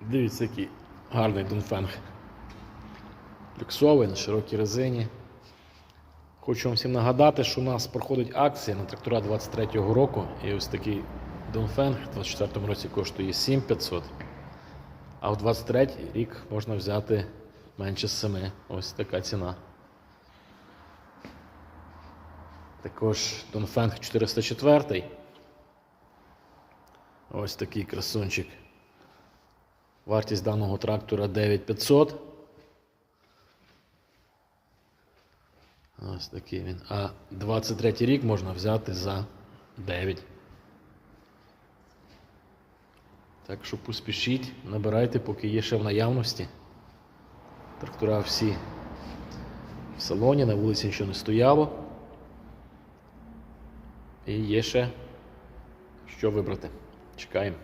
Дивіться, який гарний Дунфенг. Люксовий на широкій резині. Хочу вам всім нагадати, що у нас проходить акція на трактора 23-го року. І ось такий Дунфенг в 24-му році коштує 7500. А в 23 рік можна взяти менше 7. Ось така ціна. Також Донфенг 404. Ось такий красунчик. Вартість даного трактора 9500. Ось такий він. А 23 рік можна взяти за 9. Так що поспішіть, набирайте, поки є ще в наявності. Трактора всі в салоні, на вулиці нічого не стояло. І є ще що вибрати. Чекаємо.